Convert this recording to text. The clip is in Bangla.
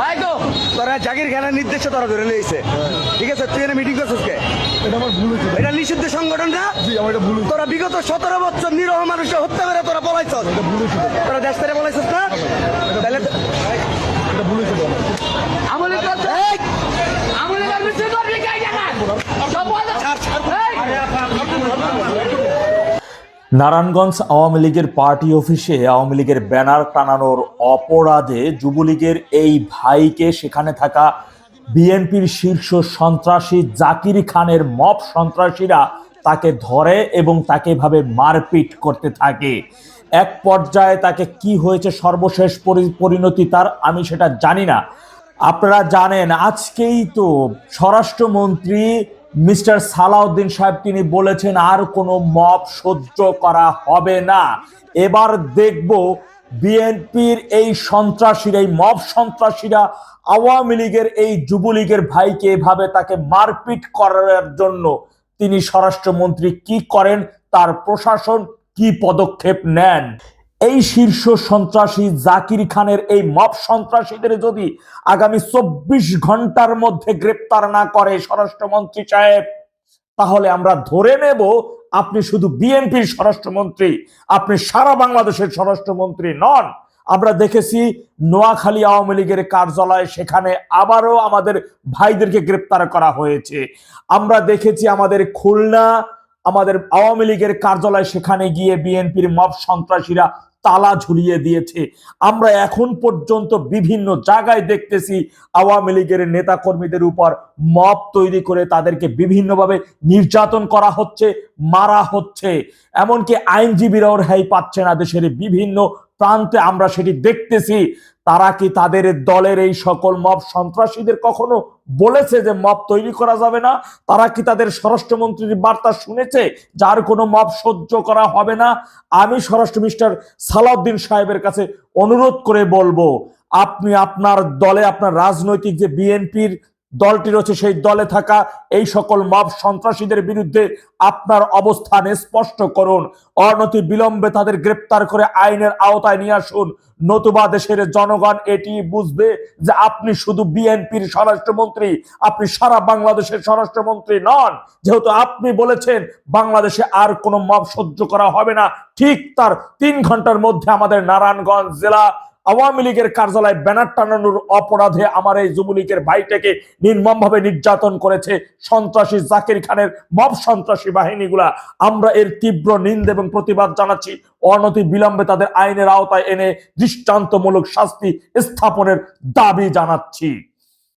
ভাই তো তোরা জাকির খানের নির্দেশে তোরা ধরে নিয়েছে ঠিক আছে তুই এনে মিটিং করছিস কে? এটা আমার ভুল হয়েছে এটা নিষিদ্ধ সংগঠন না? জি আমার এটা ভুল তোরা বিগত সতেরো বছর নিরহ মানুষকে হত্যা করে তোরা পলাইছ এটা ভুল হয়েছে তোরা দেশ থেকে পলাইছিস না তাহলে তো- এটা ভুল হয়েছে আমার। আমলে করছে এই! আমলে করবে তুই করবি কে জানা সব বন্ধ এই! নারায়ণগঞ্জ আওয়ামী লীগের পার্টি অফিসে আওয়ামী লীগের ব্যানার টানানোর অপরাধে যুবলীগের এই ভাইকে সেখানে থাকা বিএনপির শীর্ষ সন্ত্রাসী জাকির খানের মব সন্ত্রাসীরা তাকে ধরে এবং তাকে ভাবে মারপিট করতে থাকে। এক পর্যায়ে তাকে কি হয়েছে সর্বশেষ পরি- পরিণতি তার আমি সেটা জানি না। আপনারা জানেন, আজকেই তো স্বরাষ্ট্রমন্ত্রী মিস্টার সালাউদ্দিন সাহেব তিনি বলেছেন, আর কোনো মব সহ্য করা হবে না। এবার দেখব বিএনপির এই সন্ত্রাসীরা, এই মব সন্ত্রাসীরা আওয়ামী লীগের এই যুবলীগের ভাইকে এভাবে তাকে মারপিট করার জন্য তিনি স্বরাষ্ট্রমন্ত্রী কি করেন, তার প্রশাসন কি পদক্ষেপ নেন? এই শীর্ষ সন্ত্রাসী জাকির খানের এই মব সন্ত্রাসীদের যদি আগামী চব্বিশ ঘণ্টার মধ্যে গ্রেপ্তার না করে স্বরাষ্ট্রমন্ত্রী সাহেব, তাহলে আমরা ধরে নেব আপনি শুধু বিএনপির স্বরাষ্ট্রমন্ত্রী, আপনি সারা বাংলাদেশের স্বরাষ্ট্রমন্ত্রী নন। আমরা দেখেছি নোয়াখালী আওয়ামী লীগের কার্যালয় সেখানে আবারও আমাদের ভাইদেরকে গ্রেপ্তার করা হয়েছে। আমরা দেখেছি আমাদের খুলনা, আমাদের আওয়ামী লীগের কার্যালয় সেখানে গিয়ে বিএনপির মব সন্ত্রাসীরা তালা ঝুলিয়ে দিয়েছে। আমরা এখন পর্যন্ত বিভিন্ন জায়গায় দেখতেছি আওয়ামী লীগের নেতা কর্মীদের উপর মব তৈরি করে তাদেরকে বিভিন্নভাবে নির্যাতন করা হচ্ছে, মারা হচ্ছে। এমনকি আইনজীবীরাও রেহাই পাচ্ছে না দেশের বিভিন্ন প্রান্তে আমরা সেটি দেখতেছি। তারা কি তাদের দলের এই সকল মব সন্ত্রাসীদের কখনো বলেছে যে মব তৈরি করা যাবে না? তারা কি তাদের স্বরাষ্ট্রমন্ত্রীর বার্তা শুনেছে যার কোনো মব সহ্য করা হবে না? আমি স্বরাষ্ট্র মিস্টার সালাউদ্দিন সাহেবের কাছে অনুরোধ করে বলব, আপনি আপনার দলে, আপনার রাজনৈতিক যে বিএনপির দলটি রয়েছে সেই দলে থাকা। এই সকল মব সন্ত্রাসীদের বিরুদ্ধে আপনার অবস্থান স্পষ্ট করুন। অনতি বিলম্বে তাদের গ্রেপ্তার করে আইনের আওতায় নিয়ে আসুন। নতুবা দেশের জনগণ এটি বুঝবে যে আপনি শুধু বিএনপির স্বরাষ্ট্রমন্ত্রী, আপনি সারা বাংলাদেশের স্বরাষ্ট্রমন্ত্রী নন। যেহেতু আপনি বলেছেন, বাংলাদেশে আর কোনো মব সহ্য করা হবে না। ঠিক তার তিন ঘণ্টার মধ্যে আমাদের নারায়ণগঞ্জ জেলা আওয়ামী লীগের কার্যালয়ে ব্যানার টানানোর অপরাধে আমার এই যুবলীগের ভাইটাকে নির্মমভাবে নির্যাতন করেছে সন্ত্রাসী জাকির খানের মব সন্ত্রাসী বাহিনীগুলা। আমরা এর তীব্র নিন্দা এবং প্রতিবাদ জানাচ্ছি। অনতি বিলম্বে তাদের আইনের আওতায় এনে দৃষ্টান্তমূলক শাস্তি স্থাপনের দাবি জানাচ্ছি।